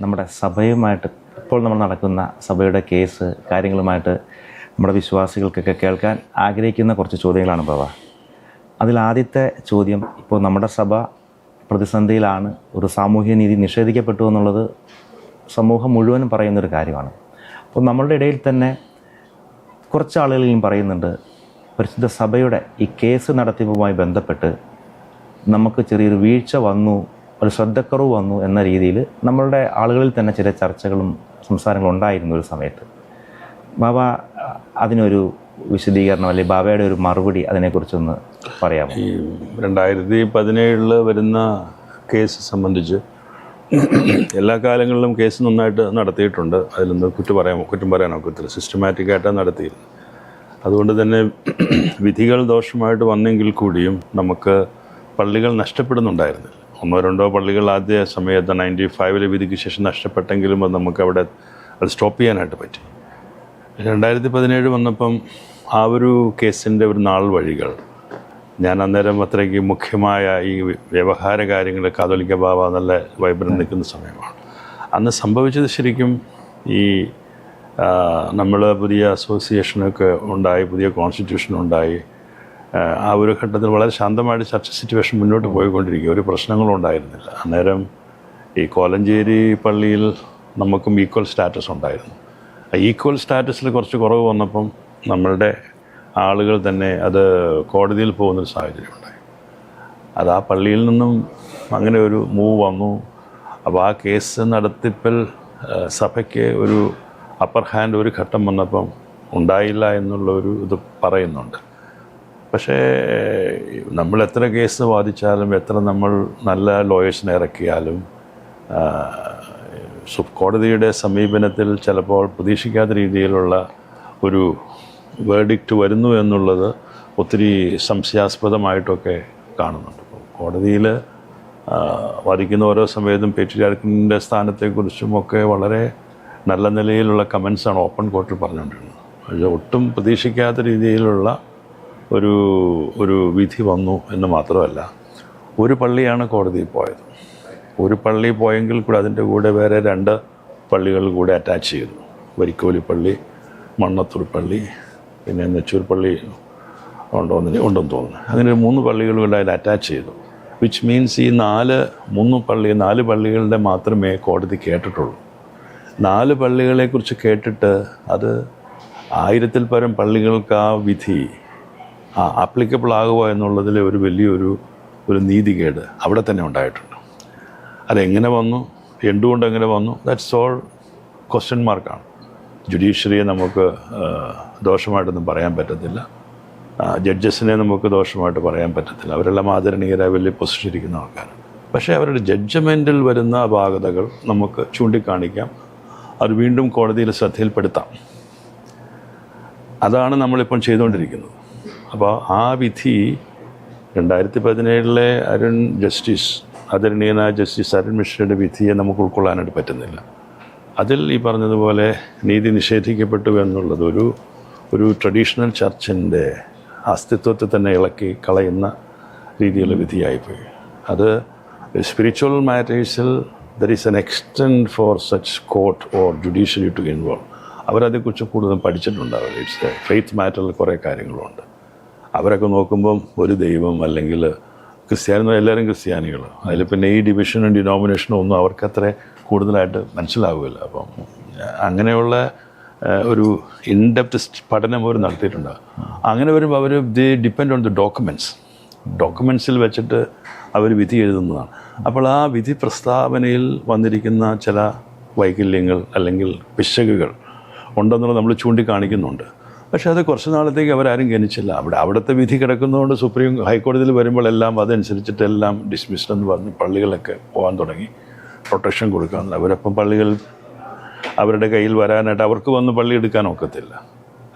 നമ്മുടെ സഭയുമായിട്ട് ഇപ്പോൾ നമ്മൾ നടക്കുന്ന സഭയുടെ കേസ് കാര്യങ്ങളുമായിട്ട് നമ്മുടെ വിശ്വാസികൾക്കൊക്കെ കേൾക്കാൻ ആഗ്രഹിക്കുന്ന കുറച്ച് ചോദ്യങ്ങളാണ് ബാബ അതിൽ ആദ്യത്തെ ചോദ്യം ഇപ്പോൾ നമ്മുടെ സഭ പ്രതിസന്ധിയിലാണ് ഒരു സാമൂഹ്യ നീതി നിഷേധിക്കപ്പെട്ടു എന്നുള്ളത് സമൂഹം മുഴുവനും പറയുന്നൊരു കാര്യമാണ്. അപ്പോൾ നമ്മളുടെ ഇടയിൽ തന്നെ കുറച്ച് ആളുകളിലും പറയുന്നുണ്ട് പരിശുദ്ധ സഭയുടെ ഈ കേസ് നടത്തിപ്പുമായി ബന്ധപ്പെട്ട് നമുക്ക് ചെറിയൊരു വീഴ്ച വന്നു ഒരു ശ്രദ്ധക്കുറവ് വന്നു എന്ന രീതിയിൽ നമ്മളുടെ ആളുകളിൽ തന്നെ ചില ചർച്ചകളും സംസാരങ്ങളും ഉണ്ടായിരുന്നു ഒരു സമയത്ത്. ബാബ അതിനൊരു വിശദീകരണം അല്ലെങ്കിൽ ബാബയുടെ ഒരു മറുപടി അതിനെക്കുറിച്ചൊന്ന് പറയാമോ? ഈ രണ്ടായിരത്തി പതിനേഴിൽ വരുന്ന കേസ് സംബന്ധിച്ച് എല്ലാ കാലങ്ങളിലും കേസ് നന്നായിട്ട് നടത്തിയിട്ടുണ്ട്. അതിലൊന്ന് കുറ്റം പറയാമോ? കുറ്റം പറയാനോ കുറ്റം സിസ്റ്റമാറ്റിക്കായിട്ടാണ് നടത്തിയിരുന്നത് അതുകൊണ്ട് തന്നെ വിധികൾ ദോഷമായിട്ട് വന്നെങ്കിൽ കൂടിയും നമുക്ക് പള്ളികൾ നഷ്ടപ്പെടുന്നുണ്ടായിരുന്നില്ല ഒന്നോ രണ്ടോ പള്ളികൾ ആദ്യ സമയത്ത് നയന്റി ഫൈവിലെ വിധിക്ക് ശേഷം നഷ്ടപ്പെട്ടെങ്കിലും അത് നമുക്ക് അവിടെ അത് സ്റ്റോപ്പ് ചെയ്യാനായിട്ട് പറ്റി. രണ്ടായിരത്തി പതിനേഴ് വന്നപ്പം ആ ഒരു കേസിന്റെ ഒരു നാൾ വഴികൾ. ഞാൻ അന്നേരം അത്രയ്ക്ക് മുഖ്യമായ ഈ വ്യവഹാര കാര്യങ്ങൾ കാതോലിക്ക ബാബ നല്ല വൈബ്രൻ നിൽക്കുന്ന സമയമാണ്. അന്ന് സംഭവിച്ചത് ശരിക്കും ഈ നമ്മൾ പുതിയ അസോസിയേഷനൊക്കെ ഉണ്ടായി പുതിയ കോൺസ്റ്റിറ്റ്യൂഷൻ ഉണ്ടായി. ആ, ഒരു ഘട്ടത്തിൽ വളരെ ശാന്തമായിട്ട് ചർച്ച സിറ്റുവേഷൻ മുന്നോട്ട് പോയിക്കൊണ്ടിരിക്കുക. ഒരു പ്രശ്നങ്ങളും ഉണ്ടായിരുന്നില്ല. അന്നേരം ഈ കോലഞ്ചേരി പള്ളിയിൽ നമുക്കും ഈക്വൽ സ്റ്റാറ്റസ് ഉണ്ടായിരുന്നു. ആ ഈക്വൽ സ്റ്റാറ്റസിൽ കുറച്ച് കുറവ് വന്നപ്പം നമ്മളുടെ ആളുകൾ തന്നെ അത് കോടതിയിൽ പോകുന്നൊരു സാഹചര്യം ഉണ്ടായി. അത് ആ പള്ളിയിൽ നിന്നും അങ്ങനെ ഒരു മൂവ് വന്നു. അപ്പോൾ ആ കേസ് നടത്തിപ്പിൽ സഭയ്ക്ക് ഒരു അപ്പർ ഹാൻഡ് ഒരു ഘട്ടം വന്നപ്പം ഉണ്ടായില്ല എന്നുള്ള ഒരു ഇത് പറയുന്നുണ്ട്. പക്ഷേ നമ്മൾ എത്ര കേസ് വാദിച്ചാലും എത്ര നമ്മൾ നല്ല ലോയേഴ്സിനെ ഇറക്കിയാലും കോടതിയുടെ സമീപനത്തിൽ ചിലപ്പോൾ പ്രതീക്ഷിക്കാത്ത രീതിയിലുള്ള ഒരു വേർഡിക്റ്റ് വരുന്നു എന്നുള്ളത് ഒത്തിരി സംശയാസ്പദമായിട്ടൊക്കെ കാണുന്നുണ്ട്. കോടതിയിൽ വാദിക്കുന്ന ഓരോ സമയത്തും പേറ്റിയാർക്കിന്റെ സ്ഥാനത്തെക്കുറിച്ചും ഒക്കെ വളരെ നല്ല നിലയിലുള്ള കമൻസാണ് ഓപ്പൺ കോർട്ടിൽ പറഞ്ഞുകൊണ്ടിരുന്നത്. ഒട്ടും പ്രതീക്ഷിക്കാത്ത രീതിയിലുള്ള ഒരു ഒരു വിധി വന്നു എന്ന് മാത്രമല്ല ഒരു പള്ളിയാണ് കോടതിയിൽ പോയത്. ഒരു പള്ളി പോയെങ്കിൽ കൂടെ അതിന്റെ കൂടെ വേറെ രണ്ട് പള്ളികൾ കൂടെ അറ്റാച്ച് ചെയ്തു വരിക്കോലി പള്ളി മണ്ണത്തൂർ പള്ളി പിന്നെ നെച്ചൂർ പള്ളി ഉണ്ടോ ഉണ്ടെന്ന് തോന്നുന്നു. അങ്ങനെ മൂന്ന് പള്ളികൾ കൂടെ അതിൽ അറ്റാച്ച് ചെയ്തു. വിച്ച് മീൻസ് ഈ നാല് മൂന്ന് പള്ളി നാല് പള്ളികളുടെ മാത്രമേ കോടതി കേട്ടിട്ടുള്ളൂ. നാല് പള്ളികളെക്കുറിച്ച് കേട്ടിട്ട് അത് ആയിരത്തിൽ പരം പള്ളികൾക്ക് ആ വിധി ആപ്ലിക്കബിൾ ആകുക എന്നുള്ളതിലെ ഒരു വലിയൊരു ഒരു നീതികേട് അവിടെ തന്നെ ഉണ്ടായിട്ടുണ്ട്. അതെങ്ങനെ വന്നു? എന്തുകൊണ്ട് എങ്ങനെ വന്നു? ദാറ്റ്സ് ഓൾ ക്വസ്റ്റ്യൻ മാർക്കാണ് ജുഡീഷ്യറിയെ നമുക്ക് ദോഷമായിട്ടൊന്നും പറയാൻ പറ്റത്തില്ല. ജഡ്ജസിനെ നമുക്ക് ദോഷമായിട്ട് പറയാൻ പറ്റത്തില്ല. അവരെല്ലാം ആദരണീയരായ വലിയ പൊസിഷൻ ഇരിക്കുന്ന പക്ഷേ അവരുടെ ജഡ്ജ്മെന്റിൽ വരുന്ന അപാകതകൾ നമുക്ക് ചൂണ്ടിക്കാണിക്കാം. അത് വീണ്ടും കോടതിയിൽ ശ്രദ്ധയിൽപ്പെടുത്താം. അതാണ് നമ്മളിപ്പം ചെയ്തുകൊണ്ടിരിക്കുന്നത്. അപ്പോൾ ആ വിധി രണ്ടായിരത്തി പതിനേഴിലെ അരുൺ ജസ്റ്റിസ് ആദരണീയനായ ജസ്റ്റിസ് അരുൺ മിശ്രയുടെ വിധിയെ നമുക്ക് ഉൾക്കൊള്ളാനായിട്ട് പറ്റുന്നില്ല. അതിൽ ഈ പറഞ്ഞതുപോലെ നീതി നിഷേധിക്കപ്പെട്ടു എന്നുള്ളത് ഒരു ഒരു ട്രഡീഷണൽ ചർച്ചിന്റെ അസ്തിത്വത്തെ തന്നെ ഇളക്കി കളയുന്ന രീതിയിലുള്ള വിധിയായിപ്പോയി. അത് spiritual മാറ്റേഴ്സിൽ there is an extend for such court or judiciary to involve അവരതേക്കുറിച്ച് കൂടുതലും പഠിച്ചിട്ടുണ്ടാവില്ല. ഇറ്റ്സ് ഫെയ്ത്ത് മാറ്ററിൽ കുറേ കാര്യങ്ങളുണ്ട്. അവരൊക്കെ നോക്കുമ്പം ഒരു ദൈവം അല്ലെങ്കിൽ ക്രിസ്ത്യാനി എല്ലാവരും ക്രിസ്ത്യാനികൾ. അതിൽ പിന്നെ ഈ ഡിവിഷനും ഡിനോമിനേഷനും ഒന്നും അവർക്കത്ര കൂടുതലായിട്ട് മനസ്സിലാവില്ല അപ്പം അങ്ങനെയുള്ള ഒരു ഇൻഡെപ്റ്റ് പഠനം അവർ നടത്തിയിട്ടുണ്ട്. അങ്ങനെ വരുമ്പോൾ അവർ the depend on the documents ഡോക്യുമെന്റ്സിൽ വെച്ചിട്ട് അവർ വിധി എഴുതുന്നതാണ്. അപ്പോൾ ആ വിധി പ്രസ്താവനയിൽ വന്നിരിക്കുന്ന ചില വൈകല്യങ്ങൾ അല്ലെങ്കിൽ പിശകുകൾ ഉണ്ടെന്നുള്ളത് നമ്മൾ ചൂണ്ടിക്കാണിക്കുന്നുണ്ട്. പക്ഷേ അത് കുറച്ച് നാളത്തേക്ക് അവരാരും ഗണിച്ചില്ല. അവിടെ അവിടുത്തെ വിധി കിടക്കുന്നതുകൊണ്ട് സുപ്രീം ഹൈക്കോടതിയിൽ വരുമ്പോൾ വരുമ്പോഴെല്ലാം അതനുസരിച്ചിട്ടെല്ലാം ഡിസ്മിസ്ഡ് എന്ന് പറഞ്ഞ് പള്ളികളൊക്കെ പോകാൻ തുടങ്ങി. പ്രൊട്ടക്ഷൻ കൊടുക്കാൻ. അവരപ്പം പള്ളികൾ അവരുടെ കയ്യിൽ വരാനായിട്ട് അവർക്ക് വന്ന് പള്ളി എടുക്കാൻ ഒക്കത്തില്ല.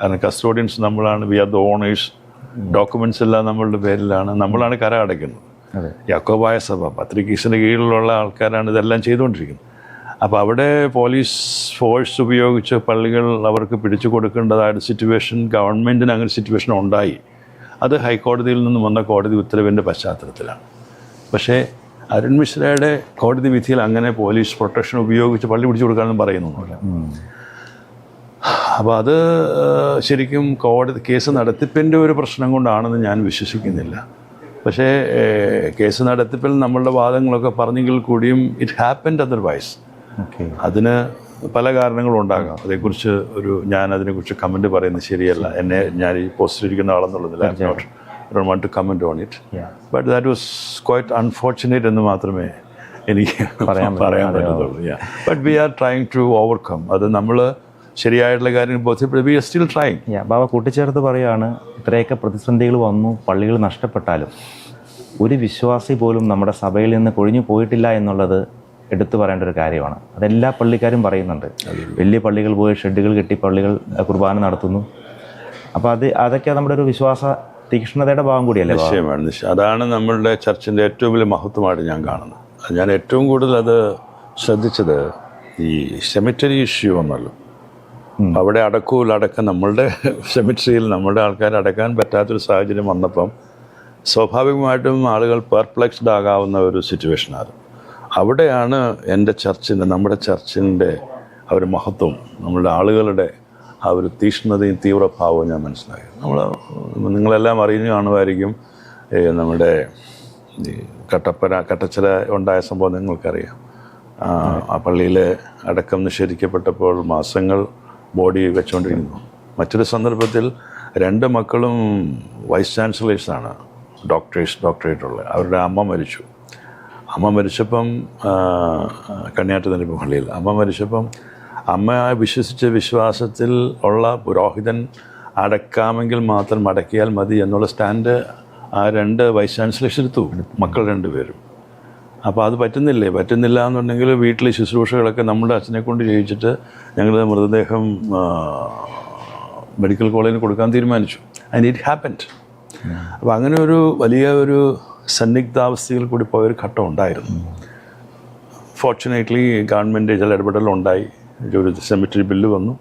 കാരണം കസ്റ്റോഡിയൻസ് നമ്മളാണ്. We are the owners documents എല്ലാം നമ്മളുടെ പേരിലാണ്. നമ്മളാണ് കര അടയ്ക്കുന്നത്. യാക്കോബായ സഭ. പത്രികീസിന്റെ കീഴിലുള്ള ആൾക്കാരാണ് ഇതെല്ലാം ചെയ്തുകൊണ്ടിരിക്കുന്നത്. അപ്പോൾ അവിടെ പോലീസ് ഫോഴ്സ് ഉപയോഗിച്ച് പള്ളികൾ അവർക്ക് പിടിച്ചു കൊടുക്കേണ്ടതായ സിറ്റുവേഷൻ ഗവൺമെന്റിന് അങ്ങനെ സിറ്റുവേഷൻ ഉണ്ടായി. അത് ഹൈക്കോടതിയിൽ നിന്ന് വന്ന കോടതി ഉത്തരവിന്റെ പശ്ചാത്തലത്തിലാണ്. പക്ഷേ അരുൺ മിശ്രയുടെ കോടതി വിധിയിൽ അങ്ങനെ പോലീസ് പ്രൊട്ടക്ഷൻ ഉപയോഗിച്ച് പള്ളി പിടിച്ചു കൊടുക്കാമെന്നും പറയുന്നൊന്നുമില്ല. അപ്പോൾ അത് ശരിക്കും കോടതി കേസ് നടത്തിപ്പിന്റെ ഒരു പ്രശ്നം കൊണ്ടാണെന്ന് ഞാൻ വിശ്വസിക്കുന്നില്ല. പക്ഷേ കേസ് നടത്തിപ്പിൽ നമ്മളുടെ വാദങ്ങളൊക്കെ പറഞ്ഞെങ്കിൽ കൂടിയും ഇറ്റ് ഹാപ്പൻഡ് അതർവൈസ് അതിന് പല കാരണങ്ങളും ഉണ്ടാകാം. അതേക്കുറിച്ച് ഒരു ഞാൻ അതിനെക്കുറിച്ച് കമന്റ് പറയുന്നത് ശരിയല്ല. എന്നെ ഞാൻ ഈ പോസ്റ്റിലിരിക്കുന്ന ഇരിക്കുന്ന don't want to comment on it but that was quite unfortunate എന്ന് മാത്രമേ എനിക്ക് പറയാൻ പറയാൻ പറ്റത്തുള്ളൂ. But we are trying to overcome അത് നമ്മൾ ശരിയായിട്ടുള്ള കാര്യം ബോധ്യപ്പെടുത്തി വി ആർ സ്റ്റിൽ ട്രൈങ് ബാബ കൂട്ടിച്ചേർത്ത് പറയുകയാണ് ഇത്രയൊക്കെ പ്രതിസന്ധികൾ വന്നു പള്ളികൾ നഷ്ടപ്പെട്ടാലും. ഒരു വിശ്വാസി പോലും നമ്മുടെ സഭയിൽ നിന്ന് കൊഴിഞ്ഞു പോയിട്ടില്ല എന്നുള്ളത് എടുത്തു പറയേണ്ട ഒരു കാര്യമാണ്. അതെല്ലാ പള്ളിക്കാരും പറയുന്നുണ്ട്. വലിയ പള്ളികൾ പോയി ഷെഡുകൾ കെട്ടി പള്ളികൾ കുർബാന നടത്തുന്നു. അപ്പോൾ അത് അതൊക്കെ നമ്മുടെ ഒരു വിശ്വാസ തീക്ഷ്ണതയുടെ ഭാഗം കൂടിയല്ലേ നിശ്ചയമാണ്. നിശ്ചയം അതാണ് നമ്മളുടെ ചർച്ചിന്റെ ഏറ്റവും വലിയ മഹത്വമായിട്ട് ഞാൻ കാണുന്നത്. ഞാൻ ഏറ്റവും കൂടുതൽ അത് ശ്രദ്ധിച്ചത് ഈ സെമിറ്ററി ഇഷ്യൂ ഒന്നല്ലോ. അവിടെ അടക്കൂല അടക്കം നമ്മളുടെ സെമിറ്ററിയിൽ നമ്മളുടെ ആൾക്കാർ അടക്കാൻ പറ്റാത്തൊരു സാഹചര്യം വന്നപ്പം സ്വാഭാവികമായിട്ടും ആളുകൾ പെർപ്ലെക്സ്ഡ് ആകാവുന്ന ഒരു സിറ്റുവേഷനാണ് അവിടെയാണ് എന്റെ ചർച്ചിന്റെ നമ്മുടെ ചർച്ചിന്റെ ആ ഒരു മഹത്വം. നമ്മളുടെ ആളുകളുടെ ആ ഒരു തീഷ്ണതയും തീവ്രഭാവവും ഞാൻ മനസ്സിലാക്കി. നമ്മൾ നിങ്ങളെല്ലാം അറിഞ്ഞു കാണുമായിരിക്കും നമ്മുടെ കട്ടപ്പന കട്ടച്ചില ഉണ്ടായ സംഭവം നിങ്ങൾക്കറിയാം. ആ, പള്ളിയിൽ അടക്കം നിഷേധിക്കപ്പെട്ടപ്പോൾ മാസങ്ങൾ ബോഡി വെച്ചുകൊണ്ടിരിക്കുന്നു മറ്റൊരു സന്ദർഭത്തിൽ രണ്ട് മക്കളും വൈസ് ചാൻസലേഴ്സാണ് ഡോക്ടേഴ്സ് ഡോക്ടറേറ്റുള്ള അവരുടെ അമ്മ മരിച്ചു. അമ്മ മരിച്ചപ്പം കണ്ണിയാട്ട് തന്നെ പള്ളിയിൽ. അമ്മ മരിച്ചപ്പം അമ്മ വിശ്വസിച്ച വിശ്വാസത്തിൽ ഉള്ള പുരോഹിതൻ അടക്കാമെങ്കിൽ മാത്രം അടക്കിയാൽ മതി എന്നുള്ള സ്റ്റാൻഡ് ആ രണ്ട് വൈസ് ചാൻസലേഴ്സ് എടുത്തു. മക്കൾ രണ്ടുപേരും. അപ്പോൾ അത് പറ്റുന്നില്ലേ? പറ്റുന്നില്ല എന്നുണ്ടെങ്കിൽ വീട്ടിലെ ശുശ്രൂഷകളൊക്കെ നമ്മുടെ അച്ഛനെ കൊണ്ട് ചെയ്യിച്ചിട്ട് ഞങ്ങൾ മൃതദേഹം മെഡിക്കൽ കോളേജിൽ കൊടുക്കാൻ തീരുമാനിച്ചു. ആൻഡ് ഇറ്റ് ഹാപ്പൻഡ് അപ്പോൾ അങ്ങനെ ഒരു വലിയ ഒരു സന്നിഗ്ധാവസ്ഥയിൽ കൂടി പോയൊരു ഘട്ടം ഉണ്ടായിരുന്നു. ഫോർച്ചുനേറ്റ്ലി ഗവൺമെന്റ് ചില ഇടപെടലുണ്ടായി. ഒരു സെമിറ്ററി ബില്ല് വന്നു.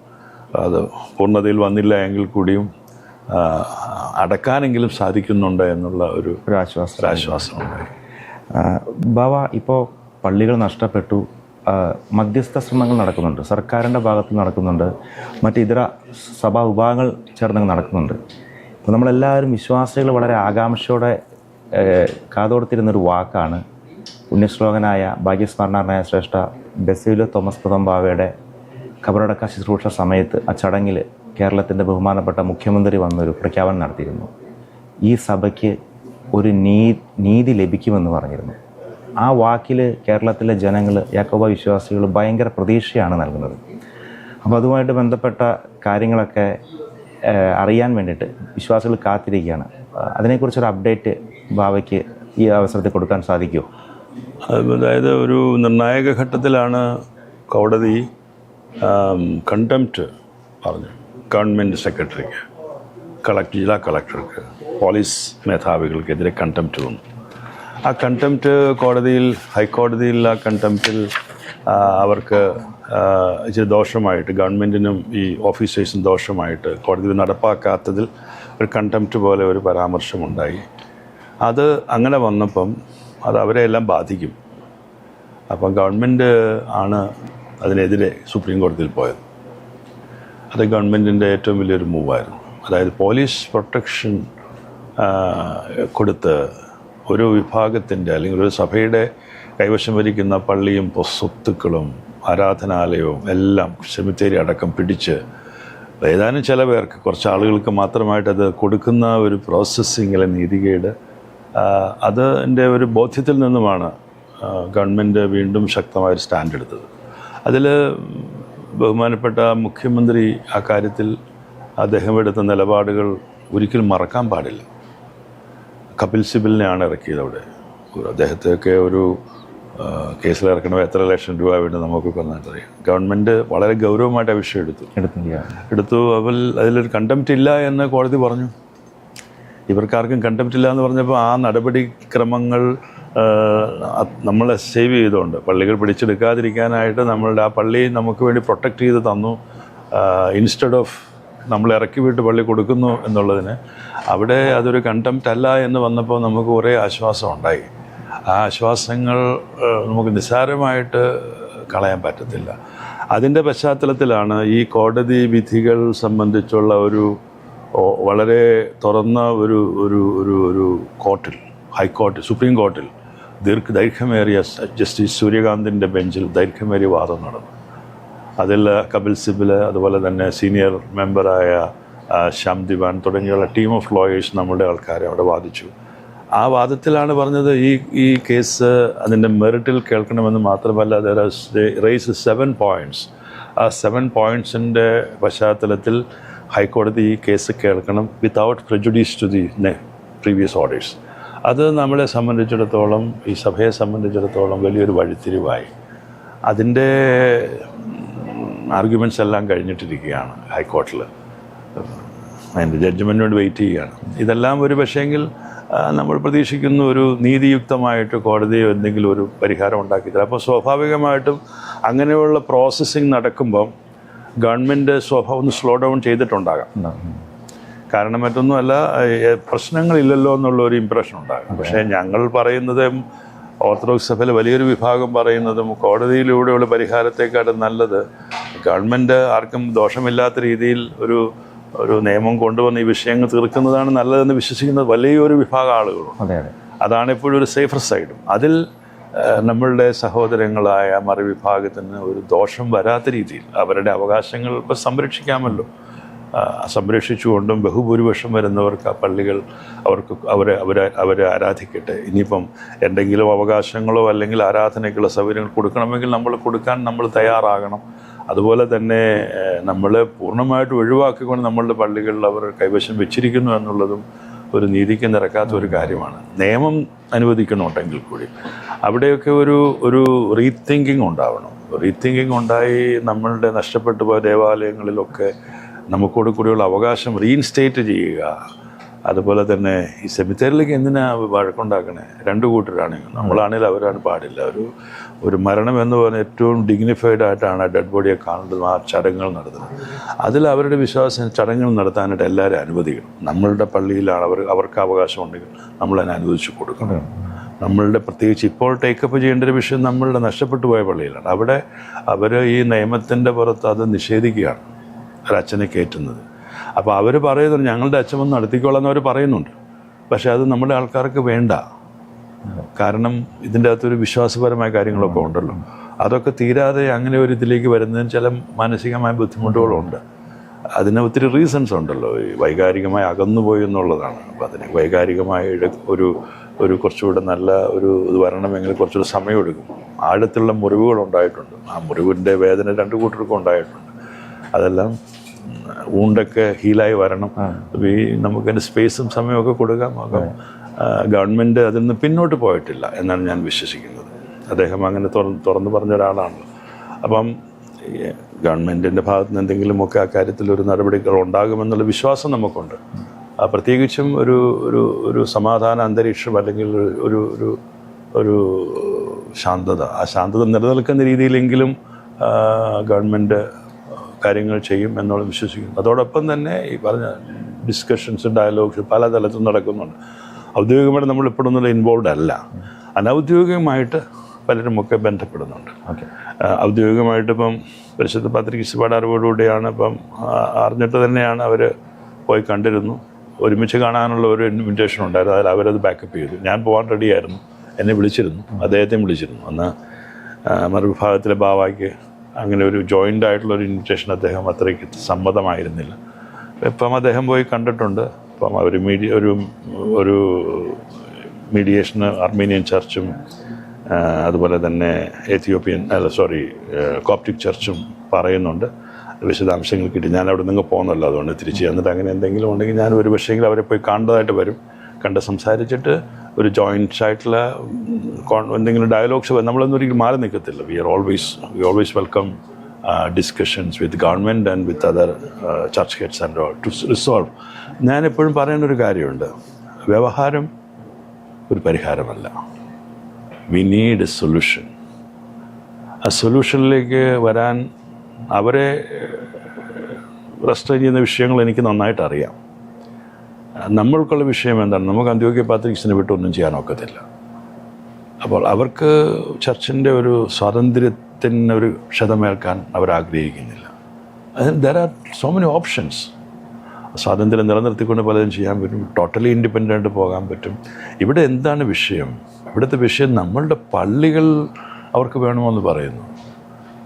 അത് പൂർണതയിൽ വന്നില്ല എങ്കിൽ കൂടിയും അടക്കാനെങ്കിലും സാധിക്കുന്നുണ്ട് എന്നുള്ള ഒരു ആശ്വാസം ഒരാശ്വാസം ഉണ്ടായി ബാബ ഇപ്പോൾ പള്ളികൾ നഷ്ടപ്പെട്ടു. മധ്യസ്ഥ ശ്രമങ്ങൾ നടക്കുന്നുണ്ട്. സർക്കാരിന്റെ ഭാഗത്ത് നടക്കുന്നുണ്ട്. മറ്റ് ഇതര സഭാ വിഭാഗങ്ങൾ ചേർന്ന് നടക്കുന്നുണ്ട്. അപ്പോൾ നമ്മളെല്ലാവരും വിശ്വാസികൾ വളരെ ആകാംക്ഷയോടെ കാതോർത്തിരുന്നൊരു വാക്കാണ് പുണ്യശ്ലോകനായ ഭാഗ്യസ്മരണായ ശ്രേഷ്ഠ ബെസീലോ തോമസ് പുതമ്പാവയുടെ കബറടക്ക ശുശ്രൂഷ സമയത്ത് ആ ചടങ്ങിൽ കേരളത്തിന്റെ ബഹുമാനപ്പെട്ട മുഖ്യമന്ത്രി വന്നൊരു പ്രഖ്യാപനം നടത്തിയിരുന്നു. ഈ സഭയ്ക്ക് ഒരു നീ നീതി ലഭിക്കുമെന്ന് പറഞ്ഞിരുന്നു. ആ വാക്കിൽ കേരളത്തിലെ ജനങ്ങൾ യാക്കോബ വിശ്വാസികൾ ഭയങ്കര പ്രതീക്ഷയാണ് നൽകുന്നത്. അപ്പോൾ അതുമായിട്ട് ബന്ധപ്പെട്ട കാര്യങ്ങളൊക്കെ അറിയാൻ വേണ്ടിയിട്ട് വിശ്വാസികൾ കാത്തിരിക്കുകയാണ്. അതിനെക്കുറിച്ചൊരു അപ്ഡേറ്റ് ബാവയ്ക്ക് ഈ അവസരത്തിൽ കൊടുക്കാൻ സാധിക്കുമോ? അതായത് ഒരു നിർണായക ഘട്ടത്തിലാണ് കോടതി കണ്ടംപ്റ്റ് പറഞ്ഞു ഗവൺമെന്റ് സെക്രട്ടറിക്ക് കളക്ടർ ജില്ലാ കളക്ടർക്ക് പോലീസ് മേധാവികൾക്കെതിരെ കണ്ടംപ്റ്റ് വന്നു. ആ കണ്ടംപ്റ്റ് കോടതിയിൽ ഹൈക്കോടതിയിൽ ആ കണ്ടംപ്റ്റിൽ അവർക്ക് ഇച്ചിരി ദോഷമായിട്ട് ഗവൺമെന്റിനും ഈ ഓഫീസേഴ്സും ദോഷമായിട്ട് കോടതി നടപ്പാക്കാത്തതിൽ ഒരു കണ്ടംപ്റ്റ് പോലെ ഒരു പരാമർശമുണ്ടായി. അത് അങ്ങനെ വന്നപ്പം അത് അവരെ എല്ലാം ബാധിക്കും. അപ്പം ഗവൺമെന്റ് ആണ് അതിനെതിരെ സുപ്രീം കോടതിയിൽ പോയത്. അത് ഗവൺമെന്റിന്റെ ഏറ്റവും വലിയൊരു മൂവായിരുന്നു. അതായത് പോലീസ് പ്രൊട്ടക്ഷൻ കൊടുത്ത് ഒരു വിഭാഗത്തിന്റെ അല്ലെങ്കിൽ ഒരു സഭയുടെ കൈവശം വരിക്കുന്ന പള്ളിയും സ്വത്തുക്കളും ആരാധനാലയവും എല്ലാം സെമിത്തേരി അടക്കം പിടിച്ച് ഏതാനും ചില പേർക്ക് കുറച്ച് ആളുകൾക്ക് മാത്രമായിട്ട് അത് കൊടുക്കുന്ന ഒരു പ്രോസസ്സിങ്ങിലെ നീതികേട് അതിന്റെ ഒരു ബോധ്യത്തിൽ നിന്നുമാണ് ഗവൺമെന്റ് വീണ്ടും ശക്തമായൊരു സ്റ്റാൻഡ് എടുത്തത്. അതിൽ ബഹുമാനപ്പെട്ട മുഖ്യമന്ത്രി ആ കാര്യത്തിൽ അദ്ദേഹം എടുത്ത നിലപാടുകൾ ഒരിക്കലും മറക്കാൻ പാടില്ല. കപിൽ സിബലിനെയാണ് ഇറക്കിയത് അവിടെ. അദ്ദേഹത്തെയൊക്കെ ഒരു ഇറക്കണമെങ്കിൽ എത്ര ലക്ഷം രൂപ വേണ്ടി നമുക്ക് നന്നായിട്ടറിയാം ഗവൺമെന്റ് വളരെ ഗൗരവമായിട്ട് ആ വിഷയം എടുത്തു. എടുത്തു. അവൽ അതിലൊരു കണ്ടംപ്റ്റ് ഇല്ല എന്ന് കോടതി പറഞ്ഞു. ഇവർക്കാർക്കും കണ്ടംപ്റ്റ് ഇല്ല എന്ന് പറഞ്ഞപ്പോൾ ആ നടപടിക്രമങ്ങൾ നമ്മൾ സേവ് ചെയ്തുകൊണ്ട് പള്ളികൾ പിടിച്ചെടുക്കാതിരിക്കാനായിട്ട് നമ്മളുടെ ആ പള്ളി നമുക്ക് വേണ്ടി പ്രൊട്ടക്റ്റ് ചെയ്ത് തന്നു. ഇൻസ്റ്റഡ് ഓഫ് നമ്മൾ ഇറക്കി വിട്ട് പള്ളി കൊടുക്കുന്നു എന്നുള്ളതിന് അവിടെ അതൊരു കണ്ടംപ്റ്റ് അല്ല എന്ന് വന്നപ്പോൾ നമുക്ക് കുറേ ആശ്വാസം ഉണ്ടായി. ആ ആശ്വാസങ്ങൾ നമുക്ക് നിസ്സാരമായിട്ട് കളയാൻ പറ്റത്തില്ല. അതിന്റെ പശ്ചാത്തലത്തിലാണ് ഈ കോടതി വിധികൾ സംബന്ധിച്ചുള്ള ഒരു വളരെ തുറന്ന ഒരു ഒരു ഒരു ഒരു കോർട്ടിൽ ഹൈക്കോർട്ടിൽ സുപ്രീം കോർട്ടിൽ ദീർഘ ദൈർഘ്യമേറിയ ജസ്റ്റിസ് സൂര്യകാന്തിന്റെ ബെഞ്ചിൽ ദൈർഘ്യമേറിയ വാദം നടന്നു. അതിൽ കപിൽ സിബിൽ അതുപോലെ തന്നെ സീനിയർ മെമ്പറായ ശ്യാം ദിവാൻ തുടങ്ങിയുള്ള ടീം ഓഫ് ലോയേഴ്സ് നമ്മുടെ ആൾക്കാരെ അവിടെ വാദിച്ചു. ആ വാദത്തിലാണ് പറഞ്ഞത് ഈ ഈ കേസ് അതിന്റെ മെറിറ്റിൽ കേൾക്കണമെന്ന് മാത്രമല്ല റേസ് സെവൻ പോയിന്റ്സ് ആ സെവൻ പോയിന്റ്സിന്റെ പശ്ചാത്തലത്തിൽ ഹൈക്കോടതി ഈ കേസ് കേൾക്കണം without prejudice to the previous orders അത് നമ്മളെ സംബന്ധിച്ചിടത്തോളം ഈ സഭയെ സംബന്ധിച്ചിടത്തോളം വലിയൊരു വഴിത്തിരിവായി. അതിന്റെ ആർഗ്യുമെന്റ്സ് എല്ലാം കഴിഞ്ഞിട്ടിരിക്കുകയാണ് ഹൈക്കോർട്ടിൽ അതിന്റെ ജഡ്ജ്മെന്റിന് വേണ്ടി വെയിറ്റ് ചെയ്യുകയാണ്. ഇതെല്ലാം ഒരു പക്ഷേങ്കിൽ നമ്മൾ പ്രതീക്ഷിക്കുന്ന ഒരു നീതിയുക്തമായിട്ട് കോടതി എന്തെങ്കിലും ഒരു പരിഹാരം ഉണ്ടാക്കിയിട്ടില്ല അപ്പോൾ സ്വാഭാവികമായിട്ടും അങ്ങനെയുള്ള പ്രോസസ്സിങ് നടക്കുമ്പം ഗവൺമെന്റ് സ്വഭാവം ഒന്ന് സ്ലോ ഡൗൺ ചെയ്തിട്ടുണ്ടാകാം. കാരണം മറ്റൊന്നുമല്ല പ്രശ്നങ്ങളില്ലല്ലോ എന്നുള്ള ഒരു ഇമ്പ്രഷൻ ഉണ്ടാകും. പക്ഷേ ഞങ്ങൾ പറയുന്നത് ഓർത്തഡോക്സ് സഭയിലെ വലിയൊരു വിഭാഗം പറയുന്നതും കോടതിയിലൂടെയുള്ള പരിഹാരത്തെക്കാട്ടും നല്ലത് ഗവൺമെന്റ് ആർക്കും ദോഷമില്ലാത്ത രീതിയിൽ ഒരു ഒരു നിയമം കൊണ്ടുവന്ന് ഈ വിഷയങ്ങൾ തീർക്കുന്നതാണ് നല്ലതെന്ന് വിശ്വസിക്കുന്ന വലിയൊരു വിഭാഗം ആളുകളുണ്ട്. അതെ അതാണ് എപ്പോഴും ഒരു സേഫർ സൈഡും അതിൽ നമ്മളുടെ സഹോദരങ്ങളായ മറുവിഭാഗത്തിന് ഒരു ദോഷം വരാത്ത രീതിയിൽ അവരുടെ അവകാശങ്ങൾ ഇപ്പോൾ സംരക്ഷിക്കാമല്ലോ. സംരക്ഷിച്ചുകൊണ്ടും ബഹുഭൂരിപക്ഷം വരുന്നവർക്ക് ആ പള്ളികൾ അവർക്ക് അവരെ അവരെ അവരെ ആരാധിക്കട്ടെ. ഇനിയിപ്പം എന്തെങ്കിലും അവകാശങ്ങളോ അല്ലെങ്കിൽ ആരാധനയ്ക്കുള്ള സൗകര്യങ്ങൾ കൊടുക്കണമെങ്കിൽ നമ്മൾ കൊടുക്കാൻ നമ്മൾ തയ്യാറാകണം. അതുപോലെ തന്നെ നമ്മൾ പൂർണമായിട്ട് ഒഴിവാക്കിക്കൊണ്ട് നമ്മളുടെ പള്ളികളിൽ അവർ കൈവശം വെച്ചിരിക്കുന്നു എന്നുള്ളതും ഒരു നീതിക്ക് നിരക്കാത്ത ഒരു കാര്യമാണ്. നിയമം അനുവദിക്കുന്നുണ്ടെങ്കിൽ കൂടി. അവിടെയൊക്കെ ഒരു ഒരു റീതിങ്കിങ് ഉണ്ടാവണം. റീതിങ്കിങ് ഉണ്ടായി നമ്മളുടെ നഷ്ടപ്പെട്ടു പോയ ദേവാലയങ്ങളിലൊക്കെ നമുക്കോട് കൂടിയുള്ള അവകാശം റീഇൻസ്റ്റേറ്റ് ചെയ്യുക. അതുപോലെ തന്നെ ഈ സെമിത്തേരിലേക്ക് എന്തിനാ വഴക്കുണ്ടാക്കണേ? രണ്ട് കൂട്ടരാണെങ്കിൽ നമ്മളാണെങ്കിൽ അവരാണ് പാടില്ല. ഒരു ഒരു മരണം എന്ന് പറഞ്ഞ ഏറ്റവും ഡിഗ്നിഫൈഡ് ആയിട്ടാണ് ആ ഡെഡ് ബോഡിയെ കാണേണ്ടത് ആ ചടങ്ങുകൾ നടത്തുന്നത്. അതിൽ അവരുടെ വിശ്വാസം ചടങ്ങുകൾ നടത്താനായിട്ട് എല്ലാവരും അനുവദിക്കണം. നമ്മളുടെ പള്ളിയിലാണ് അവർ അവർക്ക് അവകാശം ഉണ്ടെങ്കിൽ നമ്മൾ അതിനെ അനുവദിച്ചു കൊടുക്കണം. നമ്മളുടെ പ്രത്യേകിച്ച് ഇപ്പോൾ ടേക്കപ്പ് ചെയ്യേണ്ട ഒരു വിഷയം നമ്മളുടെ നഷ്ടപ്പെട്ടു പോയ പള്ളിയിലാണ്. അവിടെ അവർ ഈ നിയമത്തിന്റെ പുറത്ത് അത് നിഷേധിക്കുകയാണ്. ഒരച്ഛനെ കയറ്റുന്നത് അപ്പോൾ അവർ പറയുന്നത് ഞങ്ങളുടെ അച്ഛൻ വന്ന് നടത്തിക്കോളാം എന്ന് അവർ പറയുന്നുണ്ട്. പക്ഷേ അത് നമ്മുടെ ആൾക്കാർക്ക് വേണ്ട. കാരണം ഇതിന്റെ അകത്തൊരു വിശ്വാസപരമായ കാര്യങ്ങളൊക്കെ ഉണ്ടല്ലോ. അതൊക്കെ തീരാതെ അങ്ങനെ ഒരു ഇതിലേക്ക് വരുന്നതിന് ചില മാനസികമായ ബുദ്ധിമുട്ടുകളുണ്ട്. അതിന് ഒത്തിരി റീസൺസ് ഉണ്ടല്ലോ. ഈ വൈകാരികമായി അകന്നുപോയി എന്നുള്ളതാണ്. അപ്പം അതിന് വൈകാരികമായ ഒരു ഒരു കുറച്ചുകൂടെ നല്ല ഒരു ഇത് വരണമെങ്കിൽ കുറച്ചുകൂടെ സമയമെടുക്കും ആഴത്തുള്ള മുറിവുകൾ ഉണ്ടായിട്ടുണ്ട്. ആ മുറിവിന്റെ വേദന രണ്ട് കൂട്ടർക്കും ഉണ്ടായിട്ടുണ്ട്. അതെല്ലാം ഊണ്ടൊക്കെ ഹീലായി വരണം. ഈ നമുക്കതിന്റെ സ്പേസും സമയമൊക്കെ കൊടുക്കാം. അപ്പം ഗവൺമെന്റ് അതിൽ നിന്ന് പിന്നോട്ട് പോയിട്ടില്ല എന്നാണ് ഞാൻ വിശ്വസിക്കുന്നത്. അദ്ദേഹം അങ്ങനെ തുറന്ന് തുറന്നു പറഞ്ഞ ഒരാളാണല്ലോ. അപ്പം ഗവൺമെന്റിന്റെ ഭാഗത്ത് നിന്ന് എന്തെങ്കിലുമൊക്കെ ആ കാര്യത്തിൽ ഒരു നടപടികൾ ഉണ്ടാകുമെന്നുള്ള വിശ്വാസം നമുക്കുണ്ട്. പ്രത്യേകിച്ചും ഒരു ഒരു ഒരു സമാധാന അന്തരീക്ഷം അല്ലെങ്കിൽ ഒരു ഒരു ഒരു ശാന്തത. ആ ശാന്തത നിലനിൽക്കുന്ന രീതിയിലെങ്കിലും ഗവൺമെന്റ് കാര്യങ്ങൾ ചെയ്യും എന്നുള്ള വിശ്വസിക്കുന്നു. അതോടൊപ്പം തന്നെ ഈ പറഞ്ഞ ഡിസ്കഷൻസ് ഡയലോഗ്സ് പല തലത്തിൽ നടക്കുന്നുണ്ട്. ഔദ്യോഗികമായിട്ട് നമ്മൾ ഇപ്പോഴൊന്നും ഇൻവോൾവ് അല്ല. അനൗദ്യോഗികമായിട്ട് പലരുമൊക്കെ ബന്ധപ്പെടുന്നുണ്ട്. ഔദ്യോഗികമായിട്ട് ഇപ്പം പരിശുദ്ധ പത്രിക അറിവോടുകൂടിയാണ് ഇപ്പം അറിഞ്ഞിട്ട് തന്നെയാണ് അവർ പോയി കണ്ടിരുന്നു. ഒരുമിച്ച് കാണാനുള്ള ഒരു ഇൻവിറ്റേഷൻ ഉണ്ടായിരുന്നു. അതിൽ അവരത് ബാക്കപ്പ് ചെയ്തു. ഞാൻ പോകാൻ റെഡിയായിരുന്നു എന്നെ വിളിച്ചിരുന്നു. അദ്ദേഹത്തെയും വിളിച്ചിരുന്നു. അന്ന് മറുവിഭാഗത്തിലെ ബാവായ്ക്ക് അങ്ങനെ ഒരു ജോയിന്റ് ആയിട്ടുള്ള ഒരു ഇൻവിറ്റേഷൻ അദ്ദേഹം അത്രയ്ക്ക് സമ്മതമായിരുന്നില്ല. ഇപ്പം അദ്ദേഹം പോയി കണ്ടിട്ടുണ്ട്. ഇപ്പം അവർ മീഡിയ ഒരു ഒരു മീഡിയേഷന് അർമീനിയൻ ചർച്ചും അതുപോലെ തന്നെ എത്യോപ്യൻ അല്ല സോറി കോപ്റ്റിക് ചർച്ചും പറയുന്നുണ്ട്. വിശദാംശങ്ങൾ കിട്ടി. ഞാൻ അവിടെ നിന്ന് പോകുന്നല്ലോ അതുകൊണ്ട് തിരിച്ച്. എന്നിട്ട് അങ്ങനെ എന്തെങ്കിലും ഉണ്ടെങ്കിൽ ഞാൻ ഒരു പക്ഷേങ്കിൽ അവരെ പോയി കാണേണ്ടതായിട്ട് വരും. കണ്ട് സംസാരിച്ചിട്ട് ഒരു ജോയിന്റ് ആയിട്ടുള്ള എന്തെങ്കിലും ഡയലോഗ്സ് നമ്മളൊന്നും ഒരിക്കലും മാറി നിൽക്കത്തില്ല. We are always we always welcome discussions with government and with other church heads and all to resolve ഞാൻ എപ്പോഴും പറയേണ്ട ഒരു കാര്യമുണ്ട്. വ്യവഹാരം ഒരു പരിഹാരമല്ല. വി നീഡ് എ സൊല്യൂഷൻ ആ സൊല്യൂഷനിലേക്ക് വരാൻ അവരെ റെസ്റ്റ് ചെയ്യുന്ന വിഷയങ്ങൾ എനിക്ക് നന്നായിട്ട് അറിയാം നമ്മൾക്കുള്ള വിഷയം എന്താണ്? നമുക്ക് അന്ത്യോഗ്യ പാത്രിക്സിനെ വിട്ടൊന്നും ചെയ്യാൻ ഒക്കത്തില്ല. അപ്പോൾ അവർക്ക് ചർച്ചിന്റെ ഒരു സ്വാതന്ത്ര്യത്തിന് ഒരു ക്ഷതമേൽക്കാൻ അവർ ആഗ്രഹിക്കുന്നില്ല അതിന് there are so many options സ്വാതന്ത്ര്യം നിലനിർത്തിക്കൊണ്ട് പലതും ചെയ്യാൻ പറ്റും ടോട്ടലി ഇൻഡിപെൻഡന്റ് പോകാൻ പറ്റും. ഇവിടെ എന്താണ് വിഷയം? ഇവിടുത്തെ വിഷയം നമ്മളുടെ പള്ളികൾ അവർക്ക് വേണമെന്ന് പറയുന്നു.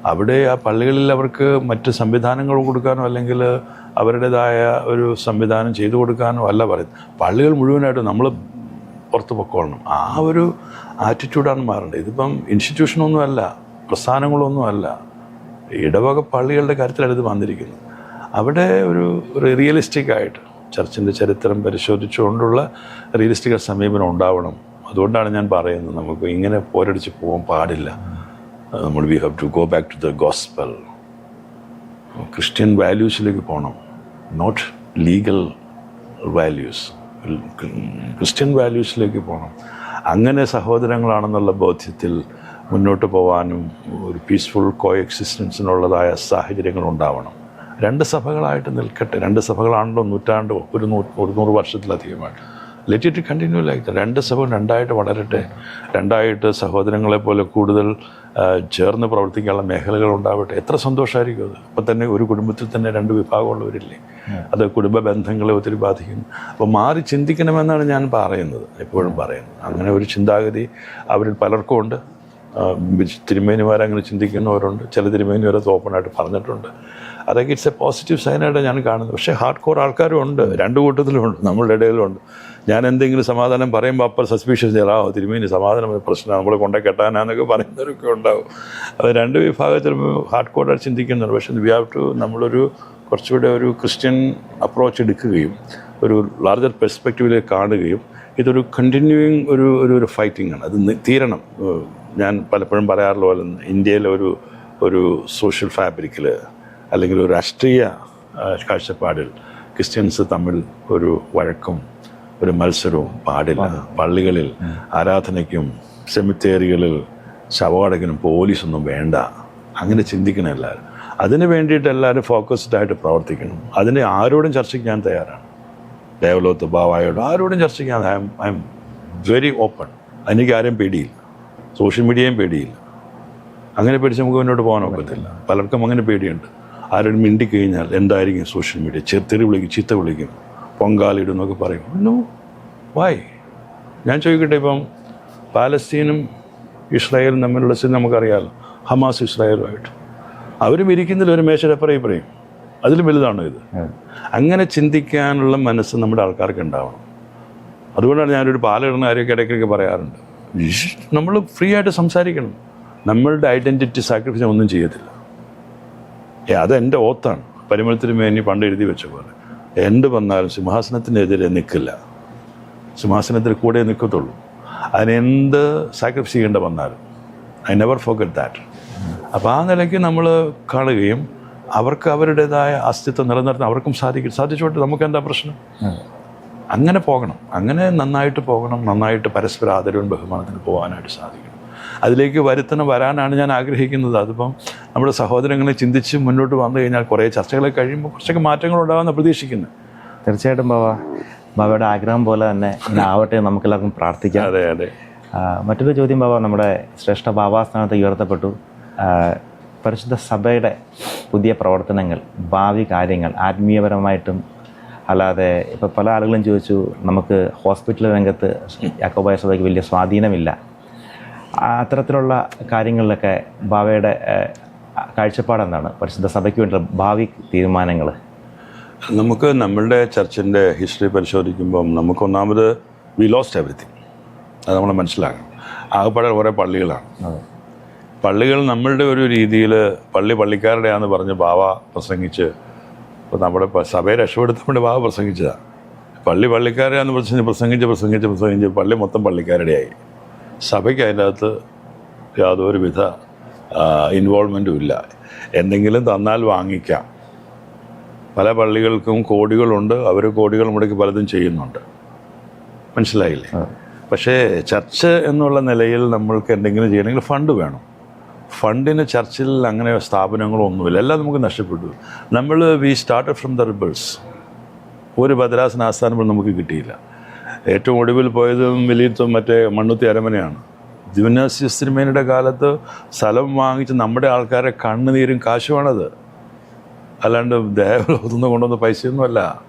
അവിടെ ആ പള്ളികളിൽ അവർക്ക് മറ്റ് സംവിധാനങ്ങൾ കൊടുക്കാനോ അല്ലെങ്കിൽ അവരുടേതായ ഒരു സംവിധാനം ചെയ്തു കൊടുക്കാനോ അല്ല പറയുന്നത്. പള്ളികൾ മുഴുവനായിട്ട് നമ്മൾ പുറത്ത് പൊക്കോളണം. ആ ഒരു ആറ്റിറ്റ്യൂഡാണ് മാറേണ്ടത്. ഇതിപ്പം ഇൻസ്റ്റിറ്റ്യൂഷനൊന്നും അല്ല പ്രസ്ഥാനങ്ങളൊന്നും അല്ല ഇടവക പള്ളികളുടെ കാര്യത്തിലാണ് ഇത് വന്നിരിക്കുന്നത്. അവിടെ ഒരു ഒരു റിയലിസ്റ്റിക് ആയിട്ട് ചർച്ചിന്റെ ചരിത്രം പരിശോധിച്ചുകൊണ്ടുള്ള റിയലിസ്റ്റിക് സമീപനം ഉണ്ടാവണം. അതുകൊണ്ടാണ് ഞാൻ പറയുന്നത് നമുക്ക് ഇങ്ങനെ പോരടിച്ച് പോകാൻ പാടില്ല. നമ്മൾ we have to go back to the gospel Christian വാല്യൂസിലേക്ക് പോകണം. നോട്ട് ലീഗൽ വാല്യൂസ് ക്രിസ്ത്യൻ വാല്യൂസിലേക്ക് പോകണം. അങ്ങനെ സഹോദരങ്ങളാണെന്നുള്ള ബോധ്യത്തിൽ മുന്നോട്ട് പോകാനും ഒരു പീസ്ഫുൾ കോ എക്സിസ്റ്റൻസിനുള്ളതായ സാഹചര്യങ്ങൾ ഉണ്ടാവണം. രണ്ട് സഭകളായിട്ട് നിൽക്കട്ടെ. രണ്ട് സഭകളാണല്ലോ നൂറ്റാണ്ടോ ഒരു നൂ ഒരു നൂറ് വർഷത്തിലധികമായിട്ട്. ലെറ്റ് ഇറ്റ് കണ്ടിന്യൂ ലൈക്ക് രണ്ട് സഭ രണ്ടായിട്ട് വളരട്ടെ. രണ്ടായിട്ട് സഹോദരങ്ങളെപ്പോലെ കൂടുതൽ ചേർന്ന് പ്രവർത്തിക്കാനുള്ള മേഖലകൾ ഉണ്ടാവട്ടെ. എത്ര സന്തോഷമായിരിക്കും അത്. അപ്പം തന്നെ ഒരു കുടുംബത്തിൽ തന്നെ രണ്ട് വിഭാഗമുള്ളവരില്ലേ? അത് കുടുംബ ബന്ധങ്ങളെ ഒത്തിരി ബാധിക്കുന്നു. അപ്പോൾ മാറി ചിന്തിക്കണമെന്നാണ് ഞാൻ പറയുന്നത്. എപ്പോഴും പറയുന്നത്. അങ്ങനെ ഒരു ചിന്താഗതി അവരിൽ പലർക്കും ഉണ്ട്. തിരുമേനിമാരങ്ങനെ ചിന്തിക്കുന്നവരുണ്ട്. ചില തിരുമേനിമാർ അത് ഓപ്പണായിട്ട് പറഞ്ഞിട്ടുണ്ട്. അതൊക്കെ ഇറ്റ്സ് എ പോസിറ്റീവ് സൈനായിട്ട് ഞാൻ കാണുന്നത്. പക്ഷേ ഹാർഡ് കോർ ആൾക്കാരും ഉണ്ട്. രണ്ട് കൂട്ടത്തിലുമുണ്ട് നമ്മളുടെ ഇടയിലുണ്ട് ഞാൻ എന്തെങ്കിലും സമാധാനം പറയുമ്പോൾ അപ്പം സസ്പീഷ്യസ് ചെയ്യാം തിരുമേനി സമാധാനം പ്രശ്നമാണ്. നമ്മളെ കൊണ്ടേ കെട്ടാനാന്നൊക്കെ പറയുന്നവരൊക്കെ ഉണ്ടാവും. അത് രണ്ട് വിഭാഗത്തിലും ഹാർഡ് കോറായിട്ട് ചിന്തിക്കുന്നുണ്ട്. പക്ഷേ വി ഹാവ് ടു നമ്മളൊരു കുറച്ചുകൂടെ ഒരു ക്രിസ്ത്യൻ അപ്രോച്ച് എടുക്കുകയും ഒരു ലാർജർ പെർസ്പെക്റ്റീവിലേക്ക് കാണുകയും ഇതൊരു കണ്ടിന്യൂയിങ് ഒരു ഒരു ഒരു ഫൈറ്റിംഗ് ആണ്. അത് തീരണം. ഞാൻ പലപ്പോഴും പറയാറുള്ള പോലെ ഇന്ത്യയിലെ ഒരു ഒരു സോഷ്യൽ ഫാബ്രിക്കിൽ അല്ലെങ്കിൽ ഒരു രാഷ്ട്രീയ കാഴ്ചപ്പാടിൽ ക്രിസ്ത്യൻസ് തമ്മിൽ ഒരു വഴക്കും ഒരു മത്സരവും പാടില്ല. പള്ളികളിൽ ആരാധനയ്ക്കും സെമിത്തേറികളിൽ ശവടക്കിനും പോലീസൊന്നും വേണ്ട. അങ്ങനെ ചിന്തിക്കണം എല്ലാവരും. അതിന് വേണ്ടിയിട്ട് എല്ലാവരും ഫോക്കസ്ഡ് ആയിട്ട് പ്രവർത്തിക്കണം. അതിന് ആരോടും ചർച്ചയ്ക്ക് ഞാൻ തയ്യാറാണ്. ദേവലോത്ത് ബാവായോട് ആരോടും ചർച്ചയ്ക്ക് I am I am very open എനിക്ക് ആരെയും പേടിയില്ല. സോഷ്യൽ മീഡിയയും പേടിയില്ല. അങ്ങനെ പേടിച്ച് നമുക്ക് മുന്നോട്ട് പോകാൻ ഒക്കത്തില്ല. പലർക്കും അങ്ങനെ പേടിയുണ്ട്. ആരോടും മിണ്ടിക്കഴിഞ്ഞാൽ എന്തായിരിക്കും സോഷ്യൽ മീഡിയ? ചെറുതെറി വിളിക്കും ചീത്ത വിളിക്കും. പൊങ്കാലിടും എന്നൊക്കെ പറയും നോ വായ് ഞാൻ ചോദിക്കട്ടെ ഇപ്പം പാലസ്തീനും ഇസ്രായേലും തമ്മിലുള്ള സ്ഥിതി നമുക്കറിയാമല്ലോ ഹമാസ് ഇസ്രായേലുമായിട്ട്. അവരും ഇരിക്കുന്നില്ല ഒരു മേശരപ്പറയിൽ പറയും. അതിലും വലുതാണോ ഇത്? അങ്ങനെ ചിന്തിക്കാനുള്ള മനസ്സ് നമ്മുടെ ആൾക്കാർക്ക് ഉണ്ടാവണം. അതുകൊണ്ടാണ് ഞാനൊരു പാലിടുന്ന കാര്യമൊക്കെ ഇടയ്ക്കൊക്കെ പറയാറുണ്ട്. നമ്മൾ ഫ്രീ ആയിട്ട് സംസാരിക്കണം. നമ്മളുടെ ഐഡന്റിറ്റി സാക്രിഫൈസ് ഒന്നും ചെയ്യത്തില്ല. ഏ അത് എന്റെ ഓത്താണ് പരിമളത്തിന് മേനി പണ്ട് എഴുതി വെച്ച പോലെ. എന്ത് വന്നാലും സിംഹാസനത്തിനെതിരെ നിൽക്കില്ല സിംഹാസനത്തിൽ കൂടെ നിൽക്കത്തുള്ളൂ അതിനെന്ത് സാക്രിഫൈസ് ചെയ്യേണ്ട വന്നാലും. ഐ നെവർ ഫോർഗറ്റ് ദാറ്റ് അപ്പോൾ ആ നിലയ്ക്ക് നമ്മൾ കാണുകയും അവർക്ക് അവരുടേതായ അസ്തിത്വം നിലനിർത്താൻ അവർക്കും സാധിക്കും. സാധിച്ചോട്ട് നമുക്ക് എന്താ പ്രശ്നം? അങ്ങനെ പോകണം. അങ്ങനെ നന്നായിട്ട് പോകണം നന്നായിട്ട് പരസ്പര ആദരവും ബഹുമാനത്തിന് പോകാനായിട്ട് സാധിക്കണം. അതിലേക്ക് വരുത്തണം വരാനാണ് ഞാൻ ആഗ്രഹിക്കുന്നത്. അതിപ്പം നമ്മുടെ സഹോദരങ്ങളെ ചിന്തിച്ച് മുന്നോട്ട് വന്നു കഴിഞ്ഞാൽ കുറേ ചർച്ചകൾ കഴിയുമ്പോൾ കുറച്ചൊക്കെ മാറ്റങ്ങൾ ഉണ്ടാകുമെന്ന് പ്രതീക്ഷിക്കുന്നു. തീർച്ചയായിട്ടും ബാബ. ബാബയുടെ ആഗ്രഹം പോലെ തന്നെ ആവട്ടെ നമുക്കെല്ലാവർക്കും പ്രാർത്ഥിക്കാം. അതെ അതെ. മറ്റൊരു ചോദ്യം ബാബ നമ്മുടെ ശ്രേഷ്ഠ ബാബാസ്ഥാനത്ത് ഉയർത്തപ്പെട്ടു. പരിശുദ്ധ സഭയുടെ പുതിയ പ്രവർത്തനങ്ങൾ ഭാവി കാര്യങ്ങൾ ആത്മീയപരമായിട്ടും അല്ലാതെ ഇപ്പോൾ പല ആളുകളും ചോദിച്ചു നമുക്ക് ഹോസ്പിറ്റൽ രംഗത്ത് യാക്കോബായ സഭയ്ക്ക് വലിയ സ്വാധീനമില്ല. അത്തരത്തിലുള്ള കാര്യങ്ങളിലൊക്കെ ബാബയുടെ കാഴ്ചപ്പാടെന്താണ്? കാഴ്ചപ്പാട് പരിശുദ്ധ സഭയ്ക്ക് വേണ്ടിയുള്ള ഭാവി തീരുമാനങ്ങൾ. നമുക്ക് നമ്മളുടെ ചർച്ചിന്റെ ഹിസ്റ്ററി പരിശോധിക്കുമ്പം നമുക്ക് ഒന്നാമത് വി ലോസ്റ്റ് എവറിത്തിങ് അത് നമ്മൾ മനസ്സിലാക്കണം. ആകപ്പാടെ കുറേ പള്ളികളാണ്. പള്ളികൾ നമ്മളുടെ ഒരു രീതിയിൽ പള്ളി പള്ളിക്കാരുടെയാന്ന് പറഞ്ഞ് ബാവ പ്രസംഗിച്ച് ഇപ്പോൾ നമ്മുടെ സഭയെ രക്ഷപ്പെടുത്താൻ വേണ്ടി ബാവ പ്രസംഗിച്ചതാണ് പള്ളി പള്ളിക്കാരെയാന്ന് പ്രസംഗിച്ച് പ്രസംഗിച്ച് പ്രസംഗിച്ച് പ്രസംഗിച്ച് പള്ളി മൊത്തം പള്ളിക്കാരുടെയായി. സഭയ്ക്ക് അതിനകത്ത് യാതൊരു യാതൊരുവിധ ഇൻവോൾവ്മെന്റും ഇല്ല. എന്തെങ്കിലും തന്നാൽ വാങ്ങിക്കാം. പല പള്ളികൾക്കും കോടികളുണ്ട്. അവർ കോടികൾ മുടക്കി പലതും ചെയ്യുന്നുണ്ട്. മനസ്സിലായില്ലേ? പക്ഷേ ചർച്ച് എന്നുള്ള നിലയിൽ നമ്മൾക്ക് എന്തെങ്കിലും ചെയ്യണമെങ്കിൽ ഫണ്ട് വേണം. ഫണ്ടിന് ചർച്ചിൽ അങ്ങനെ സ്ഥാപനങ്ങളൊന്നുമില്ല. എല്ലാം നമുക്ക് നഷ്ടപ്പെട്ടു. നമ്മൾ we start from the reverse ഒരു ഭദ്രാസന ആസ്ഥാനം നമുക്ക് കിട്ടിയില്ല. ഏറ്റവും ഒടുവിൽ പോയതും വലിയത്തും മറ്റേ മണ്ണുത്തി അരമനയാണ്. ദിവനാസ്യസ് സിനിമയുടെ കാലത്ത് സ്ഥലം വാങ്ങിച്ച് നമ്മുടെ ആൾക്കാരെ കണ്ണുനീരും കാശുമാണത് അല്ലാണ്ട് ദേവലോകത്തുനിന്ന് കൊണ്ടുവന്ന പൈസയൊന്നുമല്ല.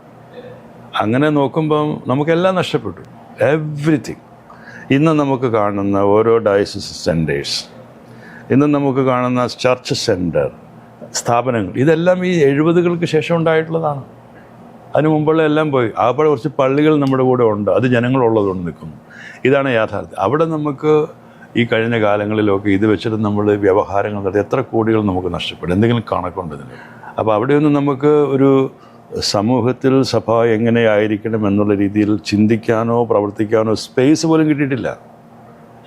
അങ്ങനെ നോക്കുമ്പം നമുക്കെല്ലാം നഷ്ടപ്പെട്ടു. എവ്രിതിങ് ഇന്ന് നമുക്ക് കാണുന്ന ഓരോ ഡയസിസ് സെന്റേഴ്സ് ഇന്ന് നമുക്ക് കാണുന്ന ചർച്ച് സെന്റർ സ്ഥാപനങ്ങൾ ഇതെല്ലാം ഈ എഴുപതുകൾക്ക് ശേഷം ഉണ്ടായിട്ടുള്ളതാണ്. അതിനു മുമ്പുള്ള എല്ലാം പോയി. ആകപ്പാടെ കുറച്ച് പള്ളികൾ നമ്മുടെ കൂടെ ഉണ്ട്. അത് ജനങ്ങളുള്ളതുകൊണ്ട് നിൽക്കുന്നു. ഇതാണ് യാഥാർത്ഥ്യം. അവിടെ നമുക്ക് ഈ കഴിഞ്ഞ കാലങ്ങളിലൊക്കെ ഇത് വെച്ചിട്ട് നമ്മൾ വ്യവഹാരങ്ങൾ നടത്തി എത്ര കോടികൾ നമുക്ക് നഷ്ടപ്പെടും എന്തെങ്കിലും കണക്കുണ്ട് ഇതിന്. അപ്പോൾ അവിടെയൊന്നും നമുക്ക് ഒരു സമൂഹത്തിൽ സഭ എങ്ങനെയായിരിക്കണം എന്നുള്ള രീതിയിൽ ചിന്തിക്കാനോ പ്രവർത്തിക്കാനോ സ്പേസ് പോലും കിട്ടിയിട്ടില്ല.